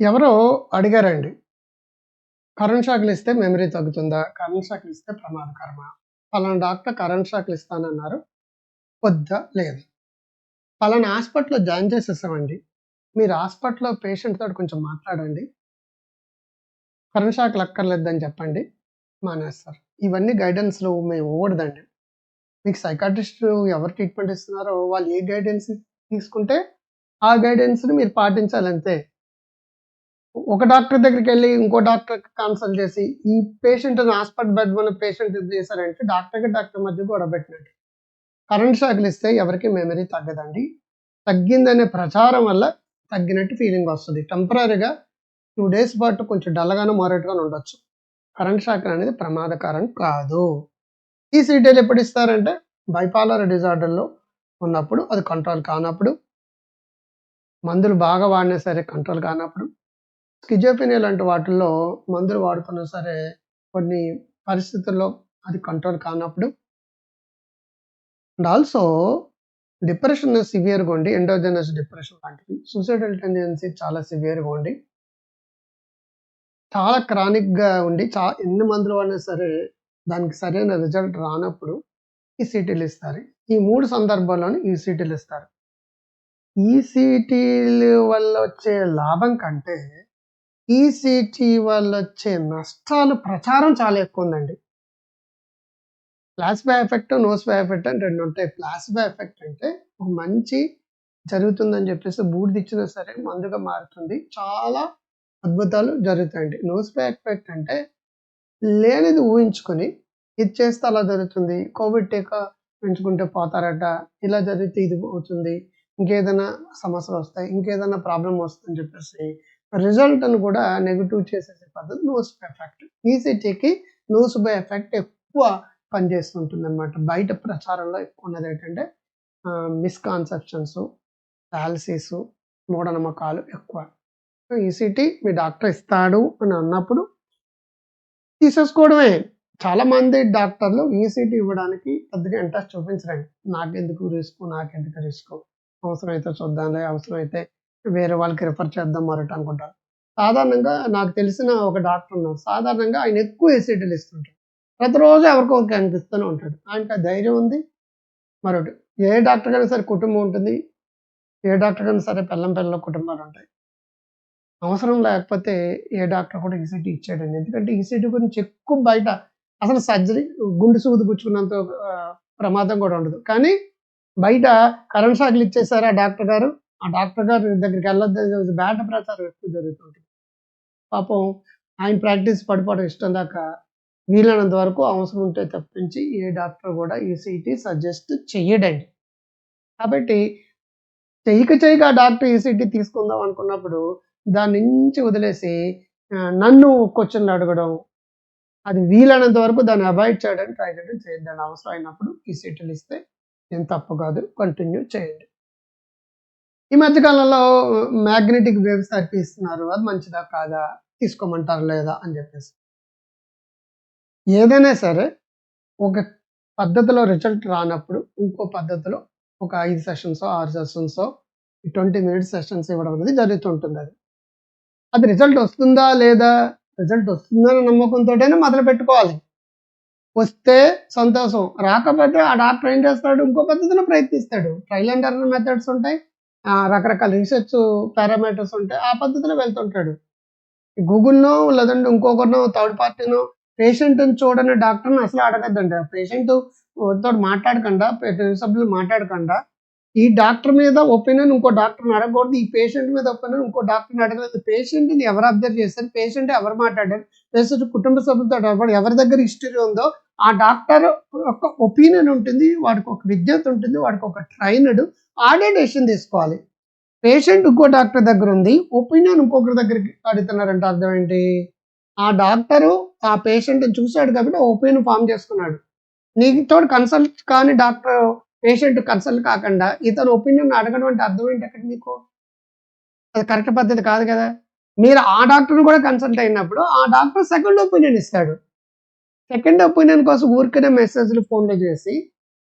ఎవరో అడిగారండి. కరెంట్ షాక్‌లు ఇస్తే మెమరీ తగ్గుతుందా? కరెంట్ షాక్‌లు ఇస్తే ప్రమాదకరమా? పలానా డాక్టర్ కరెంట్ షాక్‌లు ఇస్తానన్నారు. వద్దా? లేదా? పలానా హాస్పిటల్‌లో జాయిన్ చేసేసామండి. మీరు హాస్పిటల్‌లో పేషెంట్ తోటి కొంచెం మాట్లాడండి. కరెంట్ షాక్‌లు అక్కర్లేదని చెప్పండి. మానేస్తారు. ఇవన్నీ గైడెన్స్లో మేము ఇవ్వకూడదండి. మీకు సైకాట్రిస్ట్ ఎవరు ట్రీట్మెంట్ ఇస్తున్నారో వాళ్ళు ఏ గైడెన్స్ తీసుకుంటే ఆ గైడెన్స్‌ని మీరు పాటించాలంతే. ఒక డాక్టర్ దగ్గరికి వెళ్ళి ఇంకో డాక్టర్‌కి కన్సల్ట్ చేసి ఈ పేషెంట్‌ని హాస్పిటల్ బెడ్ మన పేషెంట్ ఇది చేశారంటే డాక్టర్‌కి డాక్టర్ మధ్య గొడవ పెట్టినట్టు. కరెంట్ షాక్‌లు ఇస్తే ఎవరికి మెమరీ తగ్గదండి. తగ్గిందనే ప్రచారం వల్ల తగ్గినట్టు ఫీలింగ్ వస్తుంది టెంపరీగా టూ డేస్ పాటు కొంచెం డల్గాను మారేట్గాను ఉండొచ్చు. కరెంట్ షాక్ అనేది ప్రమాదకరం కాదు. ఈ ఈసీటీలు ఎప్పుడు ఇస్తారంటే బైపాలర్ డిజార్డర్‌లో ఉన్నప్పుడు అది కంట్రోల్ కానప్పుడు మందులు బాగా వాడినా సరే కంట్రోల్ కానప్పుడు, స్కిజోఫ్రెనియా లాంటి వాటిల్లో మందులు వాడుతున్నా సరే కొన్ని పరిస్థితుల్లో అది కంట్రోల్ కానప్పుడు అండ్ ఆల్సో డిప్రెషన్ సివియర్‌గా ఉండి ఎండోజెనస్ డిప్రెషన్ లాంటివి, సూసైడల్ టెండెన్సీ చాలా సివియర్‌గా ఉండి చాలా క్రానిక్‌గా ఉండి చా ఎన్ని మందులు వాడినా సరే దానికి సరైన రిజల్ట్ రానప్పుడు ఈసీటీలు ఇస్తారు. ఈ మూడు సందర్భాల్లోనూ ఈసీటీలు ఇస్తారు. ఈసీటీలు వల్ల వచ్చే లాభం కంటే ఈసీటీ వల్ల వచ్చే నష్టాలు ప్రచారం చాలా ఎక్కువ ఎక్కువుందండి. ప్లాస్బో ఎఫెక్ట్, నోస్‌బో ఎఫెక్ట్ అని రెండు ఉంటాయి. ప్లాస్బో ఎఫెక్ట్ అంటే ఒక మంచి జరుగుతుందని చెప్పేసి బూడిదిచ్చినా సరే మందుగా మారుతుంది. చాలా అద్భుతాలు జరుగుతాయండి. నోస్‌బో ఎఫెక్ట్ అంటే లేనిది ఊహించుకొని ఇది చేస్తే అలా జరుగుతుంది. కోవిడ్ టీకా పెంచుకుంటే పోతారట. ఇలా జరిగితే ఇది అవుతుంది. ఇంకేదైనా సమస్యలు వస్తాయి ఇంకేదైనా ప్రాబ్లం వస్తుందని చెప్పేసి రిజల్ట్‌ని కూడా నెగిటివ్ చేసేసే పద్ధతి నోస్‌బో ఎఫెక్ట్. ఈసీటీకి నోస్‌బో ఎఫెక్ట్ ఎక్కువ పనిచేస్తుంటుందన్నమాట. బయట ప్రచారంలో ఎక్కువ ఉన్నది ఏంటంటే మిస్‌కాన్సెప్షన్స్, ఫాలసీస్, మూఢనమ్మకాలు ఎక్కువ. సో, ఈసీటీ మీ డాక్టర్ ఇస్తాడు అని అన్నప్పుడు తీసేసుకోవడమే. చాలామంది డాక్టర్లు ఈసీటీ ఇవ్వడానికి పెద్దగా ఇంట్రెస్ట్ చూపించరండి. నాకెందుకు రిస్క్ నాకెందుకు రిస్కు. అవసరమైతే చూద్దాంలే, అవసరమైతే వేరే వాళ్ళకి రిఫర్ చేద్దాం మరొకటి అనుకుంటారు. సాధారణంగా నాకు తెలిసిన ఒక డాక్టర్ ఉన్నారు. సాధారణంగా ఆయన ఎక్కువ ఈసీటీలు ఇస్తుంటారు. ప్రతిరోజు ఎవరికో ఒకరికి ఆయనకి ఇస్తూనే ఉంటాడు. ఆయనకి ఆ ధైర్యం ఉంది. మరొకటి ఏ డాక్టర్ కైనా సరే కుటుంబం ఉంటుంది. ఏ డాక్టర్ కైనా సరే పిల్లం పిల్లల కుటుంబాలు ఉంటాయి అవసరం లేకపోతే ఏ డాక్టర్ కూడా ఈసీటీ ఇచ్చాడండి ఎందుకంటే ఈసీటీ గురించి ఎక్కువ బయట అసలు సర్జరీ గుండు సూది పుచ్చుకున్నంత ప్రమాదం కూడా ఉండదు. కానీ బయట కరెంట్ షాక్‌లు ఇచ్చేసారు ఆ డాక్టర్ గారు. ఆ డాక్టర్ గారి దగ్గరికి వెళ్ళొద్దు బ్యాడ్ ప్రచారం ఎక్కువ జరుగుతుంది పాపం ఆయన ప్రాక్టీస్ పడిపోవడం ఇష్టం దాకా వీలైనంత వరకు అవసరం ఉంటే తప్పించి ఏ డాక్టర్ కూడా ఈసీటీ సజెస్ట్ చెయ్యడండి. కాబట్టి చెయ్యక చెయ్యక ఆ డాక్టర్ ఈసీటీ తీసుకుందాం అనుకున్నప్పుడు దాని నుంచి వదిలేసి నన్ను క్వశ్చన్లు అడగడం, అది వీలైనంత వరకు దాన్ని అవాయిడ్ చేయడానికి ట్రై చేయడం చేయండి అవసరం అయినప్పుడు ఈసీటీలు ఇస్తే నేను తప్పు కాదు. కంటిన్యూ చేయండి. ఈ మధ్యకాలంలో మ్యాగ్నెటిక్ వేవ్స్ థెరపీ ఇస్తున్నారు. అది మంచిదా? కాదా? తీసుకోమంటారా? లేదా? అని చెప్పేసి. ఏదైనా సరే ఒక పద్ధతిలో రిజల్ట్ రానప్పుడు ఇంకో పద్ధతిలో ఒక ఐదు సెషన్సో, ఆరు సెషన్సో, 20 మినిట్స్ సెషన్స్ ఇవ్వడం అనేది జరుగుతుంటుంది అది అది రిజల్ట్ వస్తుందా? లేదా? రిజల్ట్ వస్తుందన్న మొదలు పెట్టుకోవాలి వస్తే సంతోషం. రాకపోతే ఆ డాక్టర్ ఏం చేస్తాడు? ఇంకో పద్ధతిలో ప్రయత్నిస్తాడు. ట్రైల్ అండ్ ఎర్రర్ మెథడ్స్ ఉంటాయి. రకరకాల రీసెర్చ్ పారామీటర్స్ ఉంటాయి. ఆ పద్ధతిలో వెళ్తుంటాడు. గూగుల్‌నో లేదంటే ఇంకొకరినో థర్డ్ పార్టీనో పేషెంట్‌ని చూడని డాక్టర్‌ని అసలు అడగొద్దండి. ఆ పేషెంట్తో మాట్లాడకుండా, సభ్యులు మాట్లాడకుండా ఈ డాక్టర్ మీద ఒపీనియన్ ఇంకో డాక్టర్‌ని అడగకూడదు. ఈ పేషెంట్ మీద ఒపీనియన్ ఇంకో డాక్టర్‌ని అడగలేదు. పేషెంట్‌ని ఎవరు అబ్జర్వ్ చేశారు? పేషెంట్ ఎవరు మాట్లాడారు? పేషెంట్ కుటుంబ సభ్యులతో ఎవరి దగ్గర హిస్టరీ ఉందో ఆ డాక్టర్ ఒక ఒపీనియన్ ఉంటుంది. వాడికి ఒక విజ్ఞత ఉంటుంది. వాడికి ఒక ట్రైనర్డ్ ఆడే డెసిషన్ తీసుకోవాలి. పేషెంట్ ఇంకో డాక్టర్ దగ్గర ఉంది. ఒపీనియన్ ఇంకొకరి దగ్గరికి అడుగుతున్నారంటే అర్థం ఏంటి? ఆ డాక్టరు ఆ పేషెంట్‌ని చూశాడు కాబట్టి ఒపీనియన్ ఫామ్ చేసుకున్నాడు. నీతో కన్సల్ట్ కాని డాక్టర్ పేషెంట్ కన్సల్ట్ కాకుండా ఇతను ఒపీనియన్ అడగడం అంటే అర్థం ఏంటి అక్కడ మీకు? అది కరెక్ట్ పద్ధతి కాదు కదా! మీరు ఆ డాక్టర్‌ని కూడా కన్సల్ట్ అయినప్పుడు ఆ డాక్టర్ సెకండ్ ఒపీనియన్ ఇస్తాడు. సెకండ్ ఒపీనియన్ కోసం ఊరికనే మెసేజ్‌లు, ఫోన్‌లు చేసి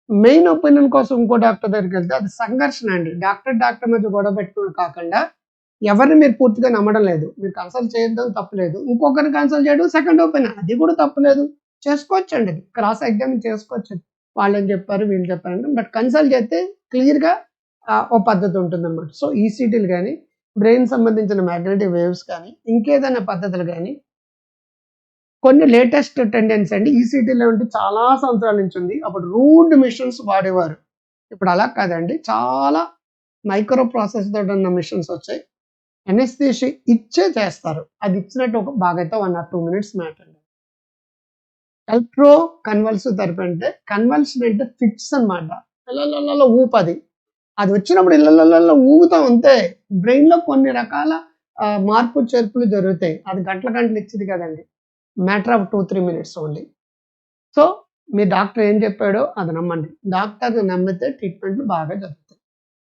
మెయిన్ ఒపీనియన్ కోసం ఇంకో డాక్టర్ దగ్గరికి వెళ్తే అది సంఘర్షణ అండి. డాక్టర్, డాక్టర్ మధ్య గొడవ పెట్టుకుని కాకుండా ఎవరిని మీరు పూర్తిగా నమ్మడం లేదు. మీరు కన్సల్ట్ చేయడం తప్పలేదు ఇంకొకరిని కన్సల్ట్ చేయడం సెకండ్ ఒపీనియన్ అది కూడా తప్పలేదు చేసుకోవచ్చండి. క్రాస్ ఎగ్జామిన్ చేసుకోవచ్చు. వాళ్ళని చెప్పారు వీళ్ళు చెప్పారంటే బట్ కన్సల్ట్ చేస్తే క్లియర్గా ఓ పద్ధతి ఉంటుందన్నమాట. సో ఈసీటీలు కానీ బ్రెయిన్ సంబంధించిన మ్యాగ్నెటిక్ వేవ్స్ కానీ ఇంకేదైనా పద్ధతులు కానీ కొన్ని లేటెస్ట్ టెండెన్సీ అండి. ఈసీటీలో ఉంటే చాలా సంవత్సరాల నుంచి ఉంది. అప్పుడు రూడ్ మిషన్స్ వాడేవారు. ఇప్పుడు అలా కాదండి. చాలా మైక్రో ప్రాసెస్ తోటి ఉన్న మిషన్స్ వచ్చాయి. ఎన్ఎస్టీసీ ఇచ్చే చేస్తారు. అది ఇచ్చినట్టు ఒక బాగైతే one or two minutes matter అండి ఎలక్ట్రో కన్వల్సివ్ థెరపీ అంటే కన్వల్షన్ అంటే ఫిట్స్ అనమాట ఇళ్ళల్లో ఊపది అది. వచ్చినప్పుడు ఇళ్ళల్లో ఊగుతా ఉంటే బ్రెయిన్లో కొన్ని రకాల మార్పు చేర్పులు జరుగుతాయి. అది గంటల గంటలు ఇచ్చింది కదండి. Matter of two three minutes only. So me doctor ఏం చెప్పాడో అది నమ్మండి. డాక్టర్ని నమ్మితే ట్రీట్మెంట్లు బాగా జరుగుతాయి.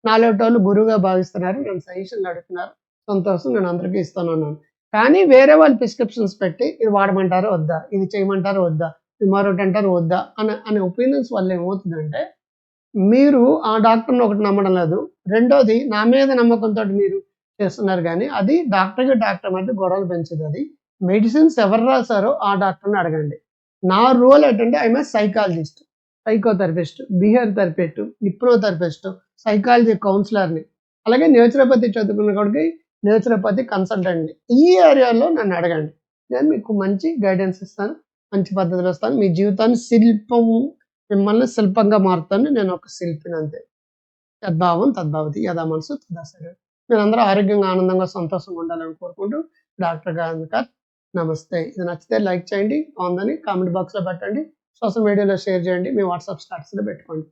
నాలుగు వాళ్ళు గురువుగా భావిస్తున్నారు నన్ను సజెషన్లు అడుగుతున్నారు సంతోషం నేను అందరికీ ఇస్తాను అన్నాను. కానీ వేరే వాళ్ళు ప్రిస్క్రిప్షన్స్ పెట్టి ఇది వాడమంటారో వద్దా ఇది చేయమంటారో వద్దా ఇది మరొకటి అంటారు వద్దా అని అనే ఒపీనియన్స్ వల్ల ఏమవుతుందంటే మీరు ఆ డాక్టర్ని ఒకటి నమ్మడం లేదు. రెండోది నా మీద నమ్మకంతో మీరు చేస్తున్నారు కానీ అది డాక్టర్కి డాక్టర్ మధ్య గొడవలు పెంచదు అది. మెడిసిన్స్ ఎవరు రాశారో ఆ డాక్టర్ని అడగండి. నా రోల్ ఏంటంటే I'm psychologist psychotherapist behaviour therapist hypnotherapist psychology కౌన్సిలర్ని అలాగే నేచురోపతి చదువుకున్న కొడుకు నేచురోపతి కన్సల్టెంట్ని ఈ ఏరియాలో నన్ను అడగండి. నేను మీకు మంచి గైడెన్స్ ఇస్తాను మంచి పద్ధతులు ఇస్తాను మీ జీవితాన్ని శిల్పం మిమ్మల్ని శిల్పంగా మారుతాను. నేను ఒక శిల్పిని అంతే. యద్భావం తద్భావతి యథా మనసు తదా శరీరం మీరందరూ ఆరోగ్యంగా ఆనందంగా సంతోషంగా ఉండాలని కోరుకుంటూ డాక్టర్ గారు నమస్తే. ఇది నచ్చితే లైక్ చేయండి బాగుందని కామెంట్ బాక్స్లో పెట్టండి. సోషల్ మీడియాలో షేర్ చేయండి మీ వాట్సాప్ స్టాటస్లో పెట్టుకోండి.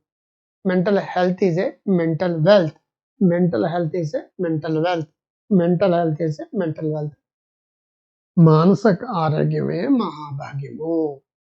Mental health is a mental wealth. Mental health is a mental wealth. Mental health is a mental wealth. మానసిక ఆరోగ్యమే మహాభాగ్యము.